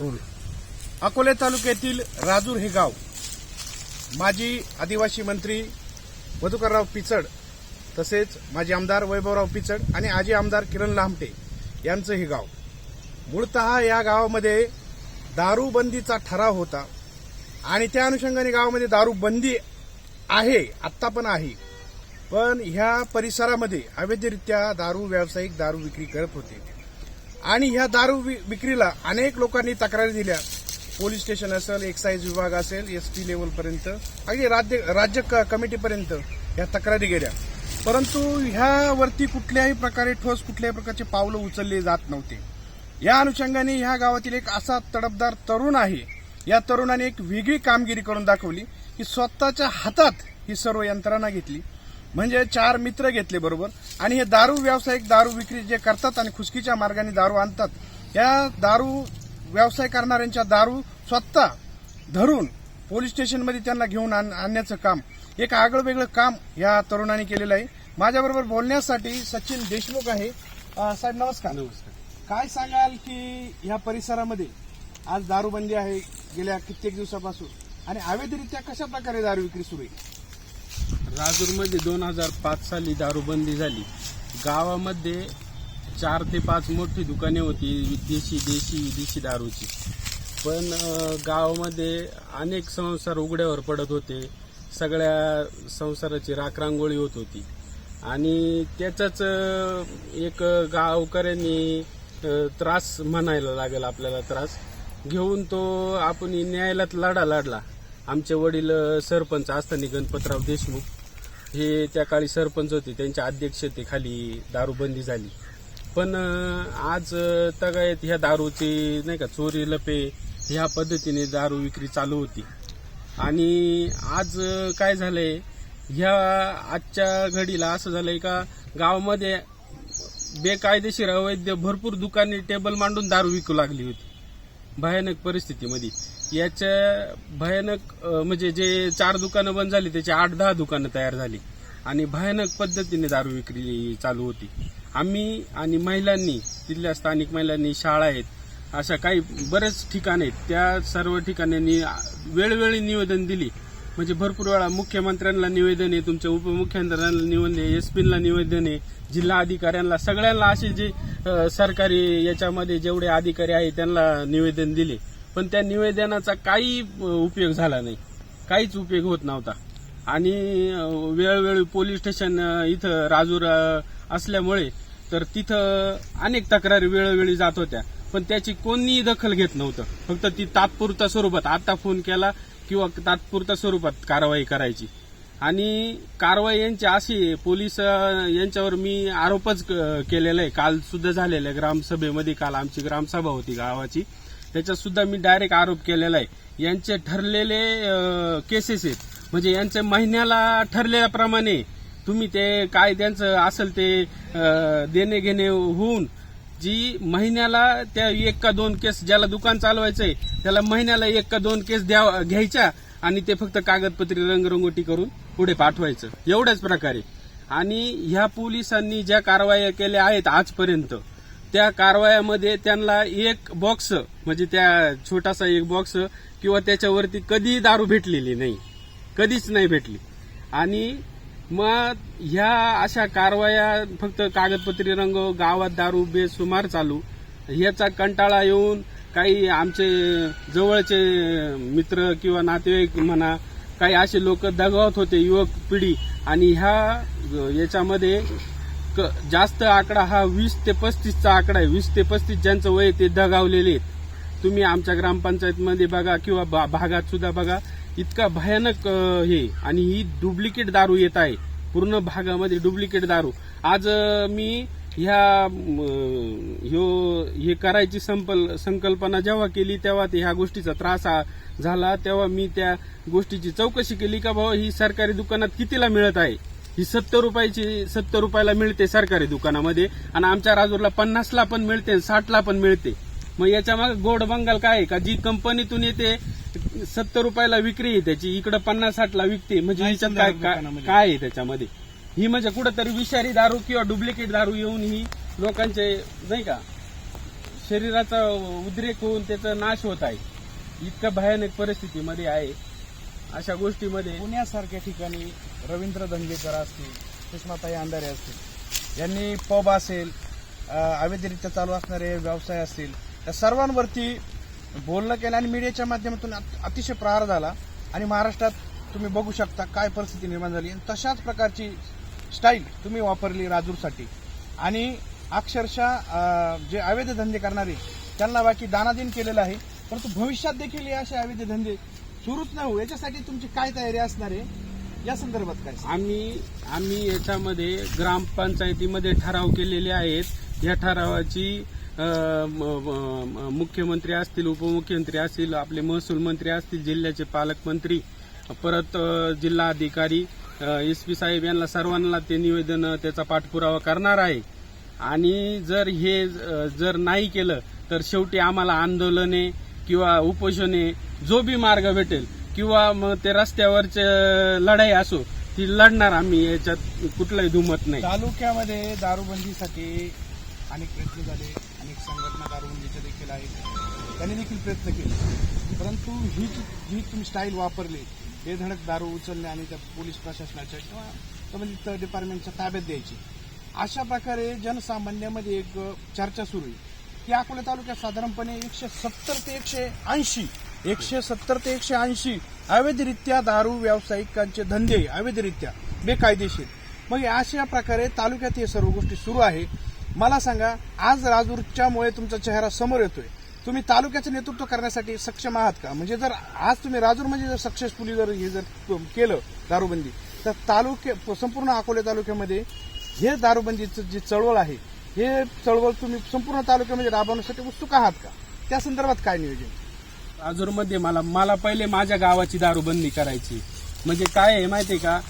Rule Akole तालुक्यातील राजूर हे गाव. माजी आदिवासी मंत्री मधुकरराव पिचड तसेच माजी आमदार वैभवराव पिचड आणि आजी आमदार किरण लांबटे यांचं हे गाव. मूळतः या गावामध्ये दारूबंदीचा ठराव होता आणि त्या अनुषंगाने गावामध्ये दारूबंदी आहे आत्ता पण आहे. पण ह्या परिसरामध्ये अवैधरित्या दारू व्यावसायिक दारू विक्री करत होते. आणि ह्या दारू वि- विक्रीला अनेक लोकांनी तक्रारी दिल्या. पोलीस स्टेशन असेल एक्साईज विभाग असेल एस पी लेवलपर्यंत अगदी राज्य राज्य क- कमिटीपर्यंत या तक्रारी गेल्या. परंतु ह्यावरती कुठल्याही प्रकारे ठोस कुठल्याही प्रकारचे पावलं उचलले जात नव्हते. या अनुषंगाने ह्या गावातील एक असा तडपदार तरुण आहे. या तरुणाने एक वेगळी कामगिरी करून दाखवली की स्वतःच्या हातात ही सर्व यंत्रणा घेतली. म्हणजे चार मित्र घेतले बरोबर. आणि हे दारू व्यावसायिक दारू विक्री जे करतात आणि खुसकीच्या मार्गाने दारू आणतात या दारू व्यवसाय करणाऱ्यांच्या दारू स्वतः धरून पोलीस स्टेशनमध्ये त्यांना घेऊन आण- आणण्याचं काम एक आगळं वेगळं काम या तरुणाने केलेलं आहे. माझ्याबरोबर बोलण्यासाठी सचिन देशमुख आहे. साहेब नमस्कार. नमस्कार. काय सांगाल की या परिसरामध्ये आज दारूबंदी आहे गेल्या कित्येक दिवसापासून आणि अवैधरित्या कशा प्रकारे दारू विक्री सुरू आहे? राजूरमध्ये दोन हजार पाच साली दारूबंदी झाली. गावामध्ये चार ते पाच मोठी दुकाने होती देशी देशी विदेशी दारूची. पण गावामध्ये अनेक संसार उघड्यावर पडत होते. सगळ्या संसाराची राखरांगोळी होत होती. आणि त्याचाच एक गावकऱ्यांनी त्रास म्हणायला लागेल आपल्याला त्रास. घेऊन तो आपण न्यायालयात लढा लढला आमचे वडील सरपंच असताना गणपतराव देशमुख हे त्या काळी सरपंच होते त्यांच्या अध्यक्षतेखाली दारूबंदी झाली. पण आज तगायत ह्या दारूची नाही का चोरी लपे ह्या पद्धतीने दारू विक्री चालू होती. आणि आज काय झालंय ह्या आजच्या घडीला असं झालंय का गावामध्ये बेकायदेशीर अवैध भरपूर दुकाने टेबल मांडून दारू विकू लागली होती. भयानक परिस्थितीमध्ये. याच्या भयानक म्हणजे जे चार दुकानं बंद झाली त्याची आठ दहा दुकानं तयार झाली. आणि भयानक पद्धतीने दारू विक्री चालू होती. आम्ही आणि महिलांनी तिथल्या स्थानिक महिलांनी शाळा आहेत अशा काही बरेच ठिकाण आहेत त्या सर्व ठिकाणांनी वेळोवेळी निवेदन दिली. म्हणजे भरपूर वेळा मुख्यमंत्र्यांना निवेदन आहे तुमच्या उपमुख्यमंत्र्यांना निवेदन आहे एसपीला निवेदन आहे जिल्हा अधिकाऱ्यांना सगळ्यांना असे जे सरकारी याच्यामध्ये जेवढे अधिकारी आहेत त्यांना निवेदन दिले. पण त्या निवेदनाचा काही उपयोग झाला नाही. काहीच उपयोग होत नव्हता. आणि वेळोवेळी पोलीस स्टेशन इथं राजूर असल्यामुळे तर तिथं अनेक तक्रारी वेळोवेळी जात होत्या. पण त्याची कोणीही दखल घेत नव्हतं. फक्त ती तात्पुरत्या स्वरूपात आता फोन केला किंवा तात्पुरत्या स्वरूपात कारवाई करायची. आणि कारवाई यांची अशी आहे, पोलीस यांच्यावर मी आरोपच क- केलेला आहे. काल सुद्धा झालेला आहे ग्रामसभेमध्ये काल आमची ग्रामसभा होती गावाची. त्याच्यात सुद्धा मी डायरेक्ट आरोप केलेला आहे. यांचे ठरलेले केसेस आहेत. म्हणजे यांच्या महिन्याला ठरलेल्याप्रमाणे तुम्ही ते काय त्यांचं असेल ते देणे घेणे होऊन जी महिन्याला त्या एक का दोन केस ज्याला दुकान चालवायचंय त्याला महिन्याला एक का दोन केस द्या घ्यायच्या आणि ते फक्त कागदपत्री रंगरंगोटी करून पुढे पाठवायचं. एवढ्याच प्रकारे. आणि ह्या पोलिसांनी ज्या कारवाया केल्या आहेत आजपर्यंत त्या कारवायामध्ये त्यांना एक बॉक्स म्हणजे त्या छोटासा एक बॉक्स किंवा त्याच्यावरती कधीही दारू भेटलेली नाही. कधीच नाही भेटली. आणि मग ह्या अशा कारवाया फक्त कागदपत्री रंग गावात दारू बेसुमार चालू ह्याचा कंटाळा येऊन काही आमचे जवळचे मित्र किंवा नातेवाईक म्हणा काही असे लोक दगावत होते युवक पिढी. आणि ह्या याच्यामध्ये जास्त आकडा हा वीस ते पस्तीसचा आकडा आहे. वीस ते पस्तीस ज्यांचं वय ते दगावलेले आहेत. तुम्ही आमच्या ग्रामपंचायतमध्ये बघा किंवा भागात सुद्धा बघा इतका भयानक हे आणि ही डुप्लिकेट दारू येत आहे. पूर्ण भागामध्ये डुप्लिकेट दारू. आज मी ह्या ह्यो हे करायची संपल संकल्पना जेव्हा केली तेव्हा ते ह्या गोष्टीचा त्रास झाला. तेव्हा मी त्या गोष्टीची चौकशी केली का भाऊ ही सरकारी दुकानात कितीला मिळत आहे? ही सत्तर रुपयाची सत्तर रुपयाला मिळते सरकारी दुकानामध्ये आणि आमच्या राजूरला पन्नासला पण मिळते साठला पण मिळते. मग याच्या मागे गोड बंगाल काय आहे का? जी कंपनीतून येते सत्तर रुपयाला विक्री आहे त्याची इकडे पन्नास साठला विकते. म्हणजे सुंदर काय काय आहे त्याच्यामध्ये? ही म्हणजे कुठंतरी विषारी दारू किंवा डुप्लिकेट दारू येऊन ही लोकांचे नाही का? शरीराचा उद्रेक होऊन त्याचा नाश होत आहे. इतक्या भयानक परिस्थितीमध्ये आहे. अशा गोष्टीमध्ये पुण्यासारख्या ठिकाणी रवींद्र धंगेकर असतील सुषमाताई अंधारे असतील यांनी पब असेल अवैधरित्या चालू असणारे व्यवसाय असतील त्या सर्वांवरती बोलणं केलं आणि मीडियाच्या माध्यमातून अतिशय प्रहार झाला. आणि महाराष्ट्रात तुम्ही बघू शकता काय परिस्थिती निर्माण झाली आणि तशाच प्रकारची स्टाईल तुम्ही वापरली राजूरसाठी. आणि अक्षरशः जे अवैध धंदे करणारे त्यांना बाकी दानादिन केलेलं आहे. परंतु भविष्यात देखील हे असे अवैध धंदे सुरूच नाही हो याच्यासाठी तुमची काय तयारी असणार आहे? या संदर्भात काय? आम्ही आम्ही याच्यामध्ये ग्रामपंचायतीमध्ये ठराव केलेले आहेत. या ठरावाची मुख्यमंत्री असतील उपमुख्यमंत्री असतील आपले महसूल मंत्री असतील जिल्ह्याचे पालकमंत्री परत जिल्हा अधिकारी एस पी साहेब यांना सर्वांना ते निवेदन त्याचा पाठपुरावा करणार आहे. आणि जर हे जर नाही केलं तर शेवटी आम्हाला आंदोलने किंवा उपोषणे जो बी मार्ग भेटेल किंवा मग ते रस्त्यावरचे लढाई असो ती लढणार आम्ही याच्यात कुठलंही दुमत नाही. तालुक्यामध्ये दारूबंदीसाठी अनेक प्रयत्न झाले अनेक संघटना दारूबंदीच्या देखील आहेत. त्यांनी देखील प्रयत्न केले. परंतु ही जी तुम्ही स्टाईल वापरली बेधडक दारू उचलणे आणि त्या पोलीस प्रशासनाच्या किंवा संबंधित डिपार्टमेंटच्या ताब्यात द्यायची. अशा प्रकारे जनसामान्यामध्ये एक चर्चा सुरू आहे. की अकोला तालुक्यात साधारणपणे एकशे सत्तर ते एकशे ऐंशी एकशे सत्तर ते एकशे ऐंशी अवैधरित्या दारू व्यावसायिकांचे धंदे अवैधरित्या बेकायदेशीर. मग अशा प्रकारे तालुक्यात हे सर्व गोष्टी सुरू आहे. मला सांगा आज राजूरच्यामुळे तुमचा चेहरा समोर येतोय. तुम्ही तालुक्याचं नेतृत्व करण्यासाठी सक्षम आहात का? म्हणजे जर आज तुम्ही राजूरमध्ये जर सक्सेसफुली जर हे जर केलं दारूबंदी तर तालुक्या संपूर्ण अकोले तालुक्यामध्ये हे दारूबंदीचं जी चळवळ आहे हे चळवळ तुम्ही संपूर्ण तालुक्यामध्ये राबवण्यासाठी उत्सुक आहात का? त्या संदर्भात काय नियोजन? आजूरमध्ये मला मला पहिले माझ्या गावाची दारूबंदी करायची. म्हणजे काय आहे माहितीये का?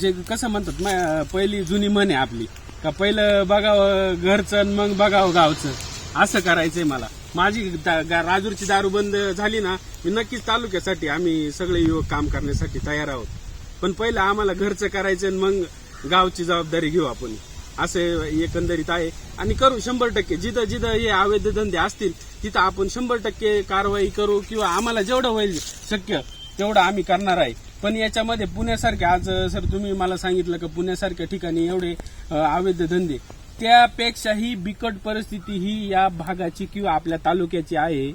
जे कसं म्हणतात पहिली जुनी म्हण आहे आपली. का पहिलं बघावं घरचं आणि मग बघावं गावचं. असं करायचंय मला. माझी दा- गा- राजूरची दारू बंद झाली ना मी नक्कीच तालुक्यासाठी आम्ही सगळे युवक काम करण्यासाठी तयार आहोत. पण पहिलं आम्हाला घरचं करायचं आणि मग गावची जबाबदारी घेऊ आपण. असे एकंदरीत आहे. आणि करू शंभर टक्के. जिथं जिथं हे अवैध धंदे असतील तिथं आपण शंभर टक्के कारवाई करू किंवा आम्हाला जेवढं होईल शक्य तेवढं आम्ही करणार आहे. पण याच्यामध्ये पुण्यासारखे आज सर तुम्ही मला सांगितलं की पुण्यासारख्या ठिकाणी एवढे अवैध धंदे त्यापेक्षाही बिकट परिस्थिती ही या भागाची किंवा आपल्या तालुक्याची आहे.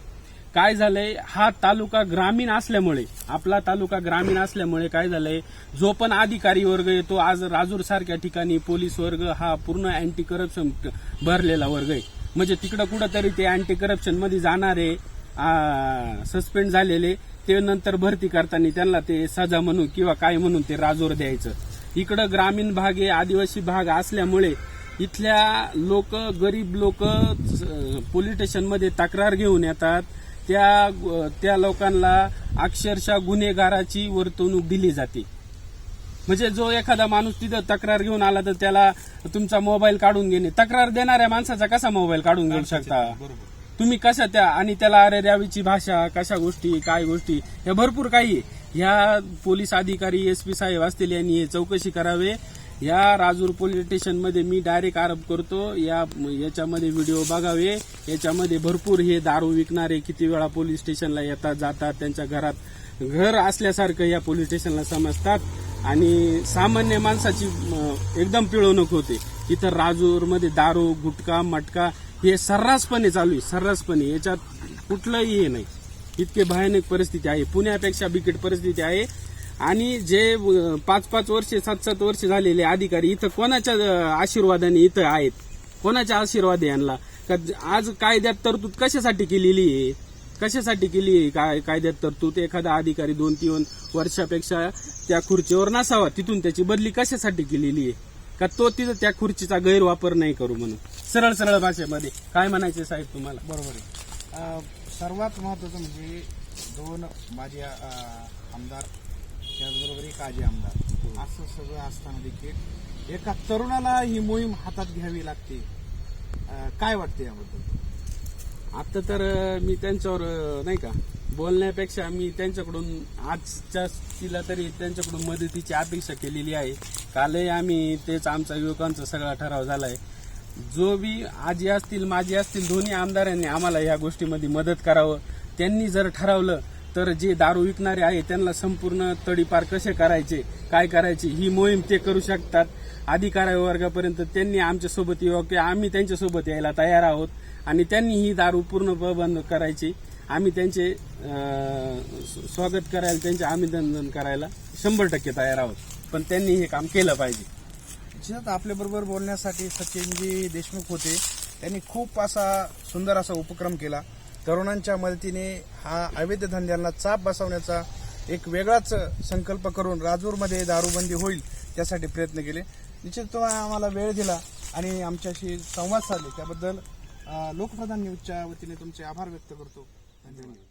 काय झालंय? हा तालुका ग्रामीण असल्यामुळे आपला तालुका ग्रामीण असल्यामुळे काय झालंय? जो पण अधिकारी वर्ग येतो आज राजूर सारख्या ठिकाणी पोलीस वर्ग हा पूर्ण अँटी करप्शन भरलेला वर्ग आहे. म्हणजे तिकडं कुठंतरी ते अँटी करप्शनमध्ये जाणारे सस्पेंड झालेले ते नंतर भरती करताना त्यांना ते सजा म्हणून किंवा काय म्हणून ते राजूर द्यायचं. इकडं ग्रामीण भाग हे आदिवासी भाग असल्यामुळे इथल्या लोक गरीब लोक पोलीस स्टेशनमध्ये तक्रार घेऊन येतात. त्या त्या लोकांना अक्षरशः गुन्हेगाराची वर्तवणूक दिली जाते. म्हणजे जो एखादा माणूस तिथं तक्रार घेऊन आला तर त्याला तुमचा मोबाईल काढून घेणे. तक्रार देणाऱ्या माणसाचा कसा मोबाईल काढून घेऊ शकता. तुम्ही कशा त्या आणि त्याला अरे द्यावीची भाषा कशा गोष्टी काय गोष्टी या भरपूर काही ह्या पोलीस अधिकारी एस पी साहेब असतील यांनी हे चौकशी करावे. या राजूर पोलीस स्टेशनमध्ये मी डायरेक्ट आरोप करतो. या याच्यामध्ये व्हिडिओ बघावे. याच्यामध्ये भरपूर हे दारू विकणारे किती वेळा पोलीस स्टेशनला येतात जातात त्यांच्या घरात घर असल्यासारखं या पोलीस स्टेशनला समजतात. आणि सामान्य माणसाची एकदम पिळवणूक होते. इथं राजूरमध्ये दारू गुटखा मटका हे सर्रासपणे चालू आहे सर्रासपणे. याच्यात कुठलंही हे नाही. इतके भयानक परिस्थिती आहे. पुण्यापेक्षा बिकट परिस्थिती आहे. आणि जे पाच पाच वर्षे सात सात वर्ष झालेले अधिकारी इथं कोणाच्या आशीर्वादाने इथं आहेत? कोणाच्या आशीर्वाद यांना? का आज कायद्यात तरतूद कशासाठी केलेली आहे? कशासाठी केली आहे काय कायद्यात तरतूद? एखादा अधिकारी दोन तीन वर्षापेक्षा त्या खुर्चीवर नसावा तिथून त्याची बदली कशासाठी केलेली आहे? का तो तिथं त्या खुर्चीचा गैरवापर नाही करू म्हणून? सरळ सरळ भाषेमध्ये काय म्हणायचे साहेब तुम्हाला? बरोबर आहे. सर्वात महत्वाचं म्हणजे दोन माझे आमदार त्याचबरोबर एक आजी आमदार. असं सगळं असताना देखील एका तरुणाला ही मोहीम हातात घ्यावी लागते. काय वाटते याबद्दल? आता तर मी त्यांच्यावर नाही का बोलण्यापेक्षा मी त्यांच्याकडून आजच्या तिला तरी त्यांच्याकडून मदतीची अपेक्षा केलेली आहे. कालही आम्ही तेच आमचा युवकांचा सगळा ठराव झालाय. जो बी आजी असतील माजी असतील दोन्ही आमदारांनी आम्हाला या गोष्टीमध्ये मदत करावं. त्यांनी जर ठरवलं तर जे दारू विकणारे आहे त्यांना संपूर्ण तडीपार कसे करायचे काय करायचे ही मोहीम ते करू शकतात. अधिकारी वर्गापर्यंत त्यांनी आमच्यासोबत येऊ यावं की आम्ही त्यांच्यासोबत यायला तयार आहोत आणि त्यांनी ही दारू पूर्ण बंद करायची. आम्ही त्यांचे स्वागत करायला त्यांचे अभिनंदन करायला शंभर टक्के तयार आहोत. पण त्यांनी हे काम केलं पाहिजे. निश्चितच आपल्याबरोबर बोलण्यासाठी सचिनजी देशमुख होते. त्यांनी खूप असा सुंदर असा उपक्रम केला. तरुणांच्या मदतीने हा अवैध धंद्यांना चाप बसवण्याचा एक वेगळाच संकल्प करून राजूरमध्ये दारूबंदी होईल त्यासाठी प्रयत्न केले. निश्चित आम्हाला वेळ दिला आणि आमच्याशी संवाद साधले. त्याबद्दल लोकप्रधान न्यूजच्या वतीने तुमचे आभार व्यक्त करतो. धन्यवाद.